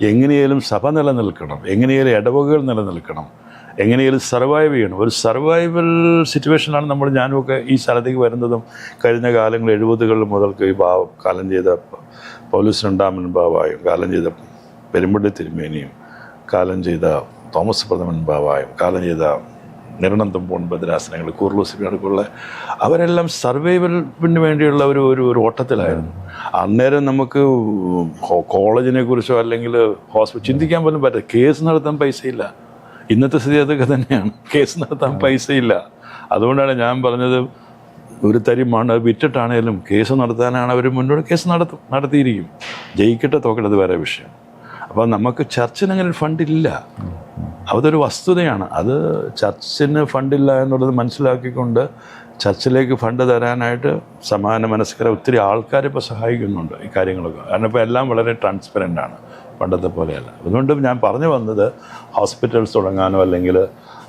എങ്ങനെയാലും സഭ നിലനിൽക്കണം. എങ്ങനെയാലും ഇടവകകൾ നിലനിൽക്കണം. എങ്ങനെയാലും സർവൈവ് ചെയ്യണം. ഒരു സർവൈവൽ സിറ്റുവേഷനാണ് നമ്മൾ ഞാനുമൊക്കെ ഈ സ്ഥലത്തേക്ക് വരുന്നതും കഴിഞ്ഞ കാലങ്ങൾ എഴുപതുകൾ മുതൽക്ക് ഈ ഭാവം കാലം ചെയ്ത പൗലൂസ് രണ്ടാമൻ ബാവായും കാലം ചെയ്ത പെരുമ്പള്ളി തിരുമേനിയും കാലം ചെയ്ത തോമസ് പ്രഥമൻ ബാവായും കാലം ചെയ്ത നിരണം പോൺ ഭദ്രാസനങ്ങൾ കൂർലൂസിനടുക്കുള്ള അവരെല്ലാം സർവൈവലിന് വേണ്ടിയുള്ള ഒരു ഒരു ഒരു ഓട്ടത്തിലായിരുന്നു. അന്നേരം നമുക്ക് കോളേജിനെ കുറിച്ചോ അല്ലെങ്കിൽ ഹോസ്പിറ്റൽ ചിന്തിക്കാൻ പോലും പറ്റില്ല. കേസ് നടത്താൻ പൈസയില്ല. ഇന്നത്തെ സ്ഥിതി അതൊക്കെ തന്നെയാണ്. കേസ് നടത്താൻ പൈസയില്ല. അതുകൊണ്ടാണ് ഞാൻ പറഞ്ഞത് ഒരു തരി മണ്ണ് വിറ്റിട്ടാണേലും കേസ് നടത്താനാണ് അവർ മുന്നോട്ട് കേസ് നടത്തും നടത്തിയിരിക്കും. ജയിക്കട്ടെ തോക്കട്ടെ അത് വേറെ വിഷയം. അപ്പോൾ നമുക്ക് ചർച്ചിന് അങ്ങനെ ഫണ്ടില്ല. അതൊരു വസ്തുതയാണ്. അത് ചർച്ചിന് ഫണ്ടില്ല എന്നുള്ളത് മനസ്സിലാക്കിക്കൊണ്ട് ചർച്ചിലേക്ക് ഫണ്ട് തരാനായിട്ട് സമാന മനസ്കര ഒത്തിരി ആൾക്കാർ ഇപ്പോൾ സഹായിക്കുന്നുണ്ട് ഈ കാര്യങ്ങളൊക്കെ. കാരണം ഇപ്പോൾ എല്ലാം വളരെ ട്രാൻസ്പെറന്റ് ആണ്. പണ്ടത്തെ പോലെയല്ല. അതുകൊണ്ട് ഞാൻ പറഞ്ഞു വന്നത് ഹോസ്പിറ്റൽസ് തുടങ്ങാനോ അല്ലെങ്കിൽ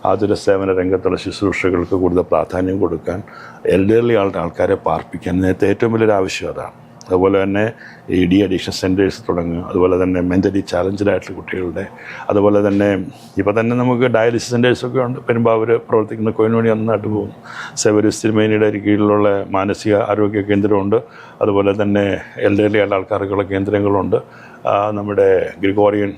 ആതുര സേവന രംഗത്തുള്ള ശുശ്രൂഷകൾക്ക് കൂടുതൽ പ്രാധാന്യം കൊടുക്കാൻ എൽഡർലി ആളുടെ ആൾക്കാരെ പാർപ്പിക്കാൻ നേരത്തെ ഏറ്റവും വലിയൊരു ആവശ്യം അതാണ്. അതുപോലെ തന്നെ ഈ ഡി അഡിക്ഷൻ സെന്റേഴ്സ് തുടങ്ങുക അതുപോലെ തന്നെ മെന്റലി ചാലഞ്ചഡ് ആയിട്ടുള്ള കുട്ടികളുടെ അതുപോലെ തന്നെ ഇപ്പോൾ തന്നെ നമുക്ക് ഡയാലിസിസ് സെന്റേഴ്സൊക്കെ ഉണ്ട്. പെരുമ്പാവൂർ പ്രവർത്തിക്കുന്ന കൊയിനോണി നന്നായിട്ട് പോകുന്നു. സെവരിസ് തിരുമേനിയുടെ കീഴിലുള്ള മാനസിക ആരോഗ്യ കേന്ദ്രമുണ്ട്. അതുപോലെ തന്നെ എൽഡർലി ആയിട്ടുള്ള ആൾക്കാർക്കുള്ള കേന്ദ്രങ്ങളുണ്ട്. നമ്മുടെ ഗ്രിഗോറിയൻ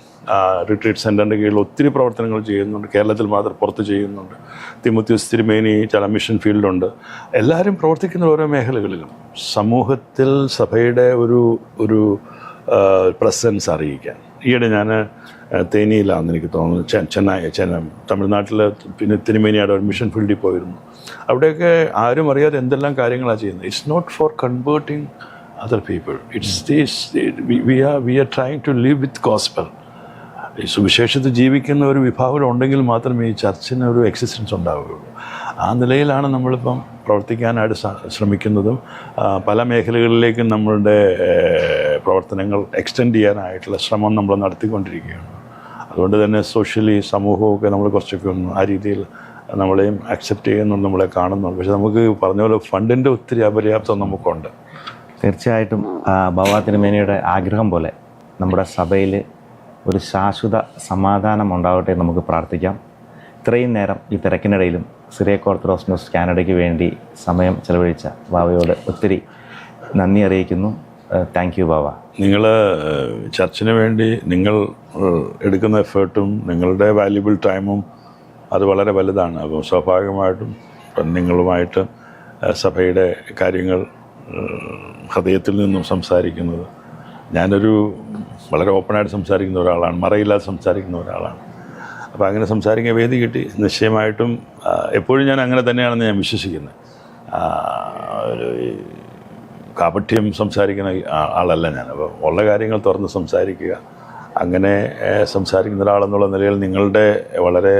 റിട്രീറ്റ് സെന്ററിന്റെ കീഴിൽ ഒത്തിരി പ്രവർത്തനങ്ങൾ ചെയ്യുന്നുണ്ട്. കേരളത്തിൽ മാത്രം പുറത്ത് ചെയ്യുന്നുണ്ട്. തിമുത്യൂസ് തിരുമേനി ചില മിഷൻ ഫീൽഡുണ്ട് എല്ലാവരും പ്രവർത്തിക്കുന്ന ഓരോ മേഖലകളിലും സമൂഹത്തിൽ സഭയുടെ ഒരു ഒരു പ്രസൻസ് അറിയിക്കാൻ. ഈയിടെ ഞാൻ തേനിയിലാണെന്ന് എനിക്ക് തോന്നുന്നു ചെന്നൈ ചെന്നൈ തമിഴ്നാട്ടിൽ പിന്നെ തിരുമേനിയുടെ ഒരു മിഷൻ ഫീൽഡിൽ പോയിരുന്നു. അവിടെയൊക്കെ ആരും അറിയാതെ എന്തെല്ലാം കാര്യങ്ങളാണ് ചെയ്യുന്നത്. It's not for converting other people it's this, we, are we are trying to live with gospel. ഈ സുവിശേഷത്തിൽ ജീവിക്കുന്ന ഒരു വിഭാഗം ഉണ്ടെങ്കിൽ മാത്രമേ ഈ ചർച്ചിന് ഒരു എക്സിസ്റ്റൻസ് ഉണ്ടാവുകയുള്ളൂ. ആ നിലയിലാണ് നമ്മളിപ്പം പ്രവർത്തിക്കാനായിട്ട് ശ്രമിക്കുന്നതും. പല മേഖലകളിലേക്കും നമ്മളുടെ പ്രവർത്തനങ്ങൾ എക്സ്റ്റെൻഡ് ചെയ്യാനായിട്ടുള്ള ശ്രമം നമ്മൾ നടത്തിക്കൊണ്ടിരിക്കുകയാണ്. അതുകൊണ്ട് തന്നെ സോഷ്യലി സമൂഹമൊക്കെ നമ്മൾ കുറച്ചൊക്കെ ഒന്ന് ആ രീതിയിൽ നമ്മളെയും അക്സെപ്റ്റ് ചെയ്യുന്നുണ്ട് നമ്മളെ കാണുന്നുണ്ട്. പക്ഷെ നമുക്ക് പറഞ്ഞ പോലെ ഫണ്ടിന്റെ ഒത്തിരി അപര്യാപ്തം നമുക്കുണ്ട്. തീർച്ചയായിട്ടും ബാബാ ആഗ്രഹം പോലെ നമ്മുടെ സഭയിൽ ഒരു ശാശ്വത സമാധാനം ഉണ്ടാവട്ടെ നമുക്ക് പ്രാർത്ഥിക്കാം. ഇത്രയും നേരം ഈ തിരക്കിനിടയിലും സിറിയക് ഓർത്തഡോക്സ് ന്യൂസ് കാനഡയ്ക്ക് വേണ്ടി സമയം ചെലവഴിച്ച ബാബയോട് ഒത്തിരി നന്ദി അറിയിക്കുന്നു. താങ്ക് യു ബാബ നിങ്ങൾ ചർച്ചിന് വേണ്ടി നിങ്ങൾ എടുക്കുന്ന എഫേർട്ടും നിങ്ങളുടെ വാല്യുബിൾ ടൈമും അത് വളരെ വലുതാണ്. അപ്പോൾ സ്വാഭാവികമായിട്ടും നിങ്ങളുമായിട്ട് സഭയുടെ കാര്യങ്ങൾ ഹൃദയത്തിൽ നിന്നും സംസാരിക്കുന്നത്. ഞാനൊരു വളരെ ഓപ്പണായിട്ട് സംസാരിക്കുന്ന ഒരാളാണ് മറയില്ലാതെ സംസാരിക്കുന്ന ഒരാളാണ്. അപ്പോൾ അങ്ങനെ സംസാരിക്കാൻ വേദി കിട്ടി. നിശ്ചയമായിട്ടും എപ്പോഴും ഞാൻ അങ്ങനെ തന്നെയാണെന്ന് ഞാൻ വിശ്വസിക്കുന്നത് ഒരു കാപഠ്യം സംസാരിക്കുന്ന ആളല്ല ഞാൻ. അപ്പോൾ ഉള്ള കാര്യങ്ങൾ തുറന്ന് സംസാരിക്കുക അങ്ങനെ സംസാരിക്കുന്ന ഒരാളെന്നുള്ള നിലയിൽ നിങ്ങളുടെ വളരെ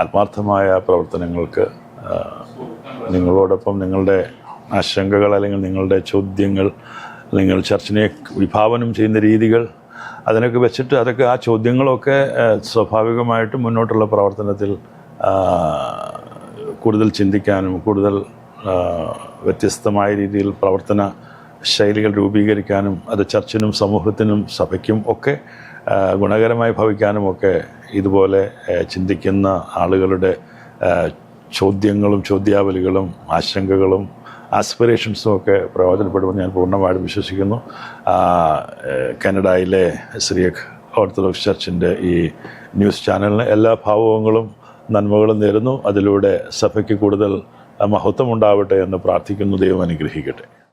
ആത്മാർത്ഥമായ പ്രവർത്തനങ്ങൾക്ക് നിങ്ങളോടൊപ്പം നിങ്ങളുടെ ആശങ്കകൾ അല്ലെങ്കിൽ നിങ്ങളുടെ ചോദ്യങ്ങൾ നിങ്ങൾ ചർച്ചിനെ വിഭാവനം ചെയ്യുന്ന രീതികൾ അതിനൊക്കെ വെച്ചിട്ട് അതൊക്കെ ആ ചോദ്യങ്ങളൊക്കെ സ്വാഭാവികമായിട്ട് മുന്നോട്ടുള്ള പ്രവർത്തനത്തിൽ കൂടുതൽ ചിന്തിക്കാനും കൂടുതൽ വ്യത്യസ്തമായ രീതിയിൽ പ്രവർത്തന ശൈലികൾ രൂപീകരിക്കാനും അത് ചർച്ചിനും സമൂഹത്തിനും സഭയ്ക്കും ഒക്കെ ഗുണകരമായി ഭവിക്കാനും ഒക്കെ ഇതുപോലെ ചിന്തിക്കുന്ന ആളുകളുടെ ചോദ്യങ്ങളും ചോദ്യാവലികളും ആശങ്കകളും ആസ്പിറേഷൻസും ഒക്കെ പ്രയോജനപ്പെടുമെന്ന് ഞാൻ പൂർണമായിട്ടും വിശ്വസിക്കുന്നു. കാനഡയിലെ ശ്രീ ഓർത്തഡോക്സ് ചർച്ചിന്റെ ഈ ന്യൂസ് ചാനലിന് എല്ലാ ഭാവങ്ങളും നന്മകളും നേരുന്നു. അതിലൂടെ സഭയ്ക്ക് കൂടുതൽ മഹത്വം ഉണ്ടാവട്ടെ എന്ന് പ്രാർത്ഥിക്കുന്നു. ദൈവം അനുഗ്രഹിക്കട്ടെ.